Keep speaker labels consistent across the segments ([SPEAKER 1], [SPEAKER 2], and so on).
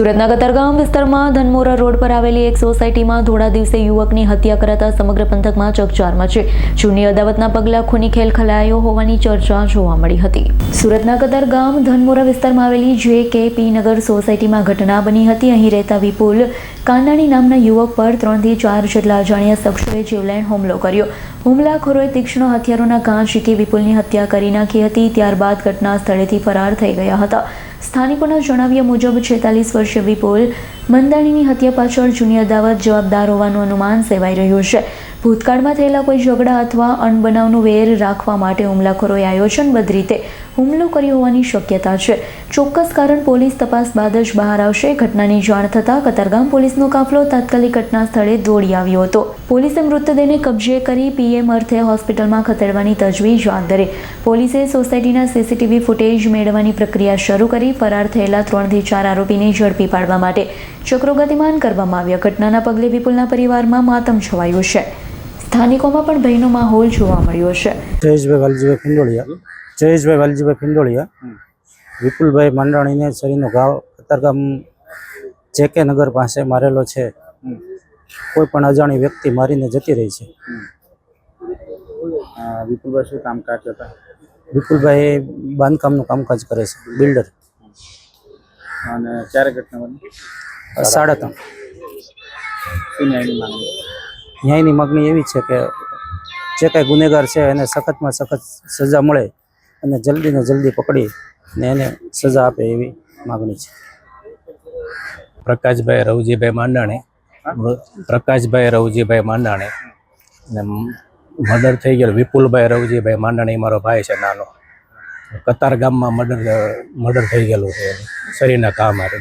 [SPEAKER 1] સુરતના કતારગામ વિસ્તારમાં ધનમોરા રોડ પર આવેલી એક સોસાયટીમાં થોડા દિવસે યુવકની હત્યા કરાતા સમગ્ર પંથકમાં ચકચાર મચી જૂની અદાવતના પગલા ખૂની ખેલ ખલાયો હોવાની ચર્ચા જોવા મળી હતી. સુરતના કતારગામ ધનમોરા વિસ્તારમાં આવેલી જે કે પી નગર સોસાયટીમાં ઘટના બની હતી. અહીં રહેતા વિપુલ કાંડાણી નામના યુવક પર ત્રણથી ચાર જેટલા અજાણ્યા શખ્સોએ જીવલેણ હુમલો કર્યો. હુમલાખોરોએ તીક્ષ્ણ હથિયારોના ઘા શીખી વિપુલની હત્યા કરી નાખી હતી. ત્યારબાદ ઘટના સ્થળેથી ફરાર થઈ ગયા હતા. સ્થાનિકોના જણાવ્યા મુજબ છેતાલીસ વર્ષીય વિપુલ મંદાણીની હત્યા પાછળ જૂની અદાવત જવાબદાર હોવાનું અનુમાન સેવાઈ રહ્યું છે. ભૂતકાળમાં થયેલા કોઈ ઝઘડા અથવા અણબનાવનું વેર રાખવા માટે હુમલાખોરોએ આયોજનબદ્ધ રીતે હુમલો કર્યો હોવાની શક્યતા છે. ચોક્કસ કારણ પોલીસ તપાસ બાદ જ બહાર આવશે. ઘટનાની જાણ થતાં કતારગામ પોલીસનો કાફલો તાત્કાલિક ઘટના સ્થળે દોડી આવ્યો હતો. પોલીસે મૃતદેહને કબજે કરી પીએમ અર્થે હોસ્પિટલમાં ખસેડવાની તજવીજ હાથ ધરી. પોલીસે સોસાયટીના સીસીટીવી ફૂટેજ મેળવવાની પ્રક્રિયા શરૂ કરી. ફરાર થયેલા ત્રણથી ચાર આરોપીને ઝડપી પાડવા માટે ચક્રો ગતિમાન કરવામાં આવ્યા. ઘટનાના પગલે વિપુલના પરિવારમાં માતમ છવાયું છે. સ્થાનિકોમાં પણ ભયનો માહોલ જોવા મળ્યો છે.
[SPEAKER 2] જયેશભાઈ વાલજીભાઈ પિંડોળિયા વિપુલભાઈ માંડાણીને શરીરનો ઘાવ કતારગામ જેકે નગર પાસે મારેલો છે. કોઈ પણ અજાણી વ્યક્તિ મારીને જતી રહી છે.
[SPEAKER 3] વિપુલભાઈ શું કામકાજ હતા?
[SPEAKER 2] વિપુલભાઈ બાંધકામનું કામકાજ કરે છે બિલ્ડર.
[SPEAKER 3] અને ક્યારે ઘટના બની
[SPEAKER 2] સાડા ત્રણ.
[SPEAKER 3] ન્યાયની માગણી
[SPEAKER 2] એવી છે કે જે કાંઈ ગુનેગાર છે એને સખતમાં સખત સજા મળે અને જલ્દીને જલ્દી પકડી ને એને સજા આપે એવી માગણી છે.
[SPEAKER 4] પ્રકાશભાઈ રવજીભાઈ માંડાણી પ્રકાશભાઈ રવજીભાઈ માંડાણી અને મર્ડર થઈ ગયેલો વિપુલભાઈ રવજીભાઈ માંડાણી મારો ભાઈ છે નાનો. કતાર ગામમાં મર્ડર મર્ડર થઈ ગયેલું છે શરીરના કામ
[SPEAKER 3] હારે.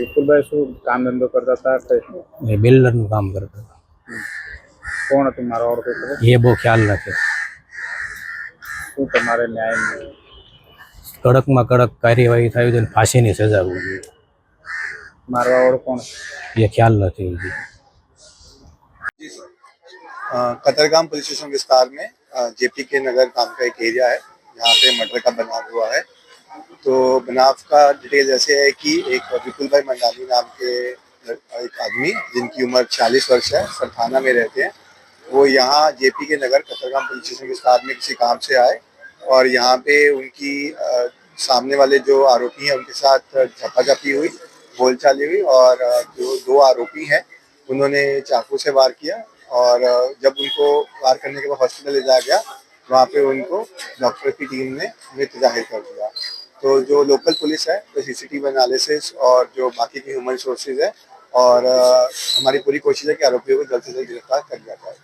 [SPEAKER 3] વિપુલભાઈ શું કામ ધંધો કરતા હતા
[SPEAKER 4] એ બિલ્ડરનું કામ કરતા હતા.
[SPEAKER 3] કોણ હતું મારો ઓળખો
[SPEAKER 4] એ બહુ ખ્યાલ નથી.
[SPEAKER 3] શું તમારે ન્યાય
[SPEAKER 4] કડકમાં કડક કાર્યવાહી થાય છે અને ફાંસીની સજા હોવી જોઈએ
[SPEAKER 3] મારવા વાળો કોણ
[SPEAKER 4] એ ખ્યાલ નથી હજી
[SPEAKER 5] अ, कतरगाम पुलिस स्टेशन विस्तार में जेपी के नगर नाम का एक एरिया है जहाँ पे मर्डर का बनाव हुआ है तो बनाव का डिटेल ऐसे है कि एक विपुल भाई मंडाली नाम के एक आदमी जिनकी उम्र 40 वर्ष है सरथाना में रहते हैं वो यहाँ जेपी के नगर कतरगाम पुलिस स्टेशन विस्तार में किसी काम से आए और यहाँ पे उनकी अ, सामने वाले जो आरोपी हैं उनके साथ झपाझपी हुई बोलचाली हुई और जो दो आरोपी हैं उन्होंने चाकू से वार किया और जब उनको वार करने के बाद हॉस्पिटल ले जाया गया वहाँ पे उनको डॉक्टर की टीम ने मृत ज़ाहिर कर दिया। तो जो लोकल पुलिस है तो सीसीटीवी एनालिसिस और जो बाकी के ह्यूमन सोर्सेज है और हमारी पूरी कोशिश है कि आरोपियों को जल्द से जल्द गिरफ़्तार कर लिया जाएगा